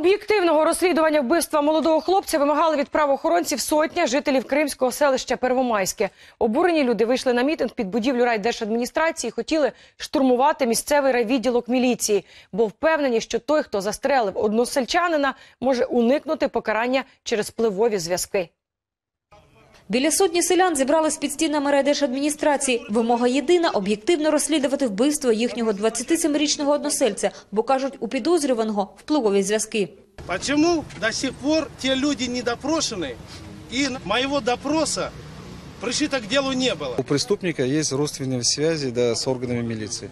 Об'єктивного розслідування вбивства молодого хлопця вимагали від правоохоронців сотня жителів кримського селища Первомайське. Обурені люди вийшли на мітинг під будівлю райдержадміністрації і хотіли штурмувати місцевий райвідділок міліції, бо впевнені, що той, хто застрелив односельчанина, може уникнути покарання через впливові зв'язки. Біля сотні селян зібрались під стінами райдержадміністрації. Вимога єдина – об'єктивно розслідувати вбивство їхнього 27-річного односельця, бо, кажуть, у підозрюваного впливові зв'язки. Почему до сих пор те люди не допрошены и моего допроса пришито к делу не было? У преступника есть родственные связи да, с органами милиции.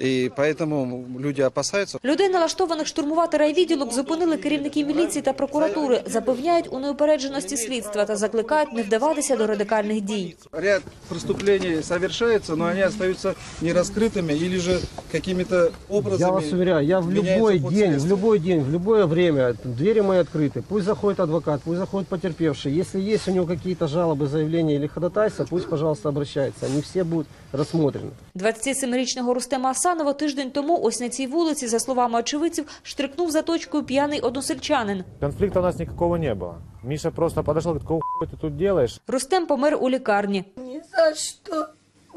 И поэтому люди опасаются. Людей, налаштованих штурмувати райвідділок, зупинили керівники міліції та прокуратури, запевняють у неупередженості слідства та закликають не вдаватися до радикальних дій. Ряд преступлений совершается, но они остаются нераскрытыми или же какими-то образами. Я вас уверяю, я в меняется любой ход день, в следствия. любой день, в любое время, двери мои открыты. Пусть заходит адвокат, пусть заходит потерпевший. Если есть у него какие-то жалобы, заявления или ходатайства, пусть, пожалуйста, обращается. Они все будут рассмотрены. 27-річного Рустема Асанова тиждень тому ось на цій вулиці, за словами очевидців, штрикнув за точкою п'яний односельчанин. Конфлікту у нас никакого не було. Міша просто подошел, говорит, какого ти тут робиш? Рустем помер у лікарні. Ні за что,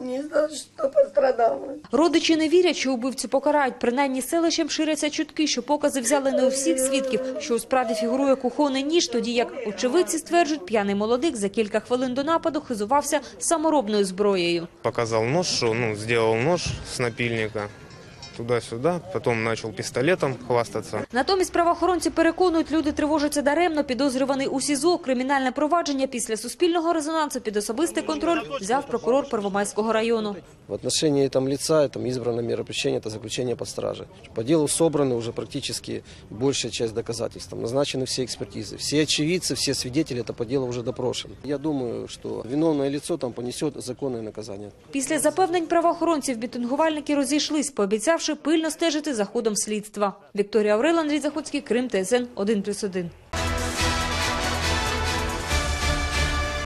ни за що пострадали. Родичі не вірять, що убивцю покарають. Принаймні селищем ширяться чутки, що покази взяли не у всіх свідків, що у справі фігурує кухонний ніж, тоді як очевидці стверджують, п'яний молодик за кілька хвилин до нападу хизувався саморобною зброєю. Показав нож, що ну, зробив нож з напильника туда-сюда, потом начал пистолетом хвастаться. Натомість правоохоронці переконують, люди тривожаться даремно. Підозрюваний у СІЗО кримінальне провадження після суспільного резонансу під особистий контроль взяв прокурор Первомайського району. В отношении там лица там избрана мера пресечения, это заключение под стражей. По делу собраны уже практически большая часть доказательств. Там назначены все экспертизы. Все очевидцы, все свидетели это по делу уже допрошены. Я думаю, что виновное лицо там понесет законное наказание. Після запевнень правоохоронців мітингувальники розійшлись, пообіцявши пильно стежити за ходом слідства. Вікторія Аврил, Андрій Заходський, Крим, ТСН 1+,1.